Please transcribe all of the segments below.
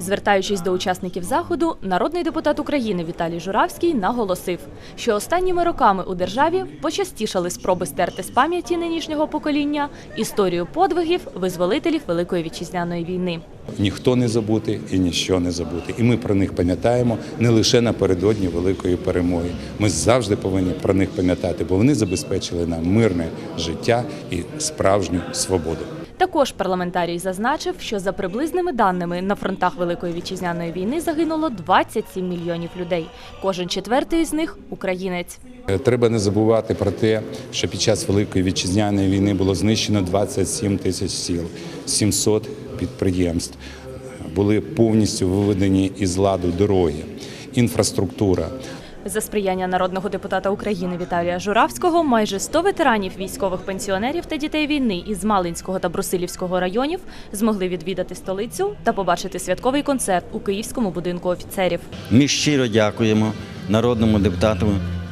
Звертаючись до учасників заходу, народний депутат України Віталій Журавський наголосив, що останніми роками у державі почастішали спроби стерти з пам'яті нинішнього покоління історію подвигів визволителів Великої вітчизняної війни. Ніхто не забути і ніщо не забути. І ми про них пам'ятаємо не лише напередодні великої перемоги. Ми завжди повинні про них пам'ятати, бо вони забезпечили нам мирне життя і справжню свободу. Також парламентарій зазначив, що за приблизними даними на фронтах Великої вітчизняної війни загинуло 27 мільйонів людей. Кожен четвертий із них українець. Е, Треба не забувати про те, що під час Великої вітчизняної війни було знищено 27 тисяч сіл, 700 підприємств. Були повністю виведені із ладу дороги, інфраструктура. За сприяння народного депутата України Віталія Журавського майже 100 ветеранів військових пенсіонерів та дітей війни із Малинського та Брусилівського районів змогли відвідати столицю та побачити святковий концерт у Київському будинку офіцерів. Ми щиро дякуємо народному депутату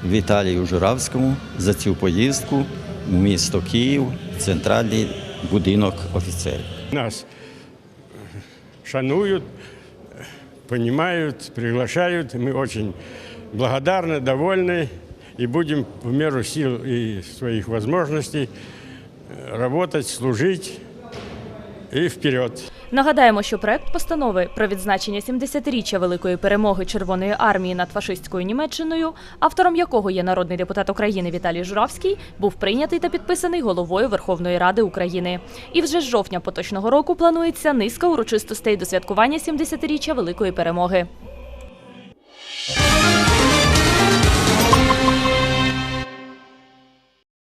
Віталію Журавському за цю поїздку в місто Київ, центральний будинок офіцерів. Нас шануют, понимают, приглашают. Мы очень благодарны, довольны и будем в меру сил и своих возможностей э, работать, служить и вперед. Нагадаємо, що проект постанови про відзначення 70-річчя великої перемоги Червоної армії над фашистською Німеччиною, автором якого є народний депутат України Віталій Журавський, був прийнятий та підписаний головою Верховної Ради України. І вже з жовтня поточного року планується низка урочистостей до святкування 70-річчя великої перемоги.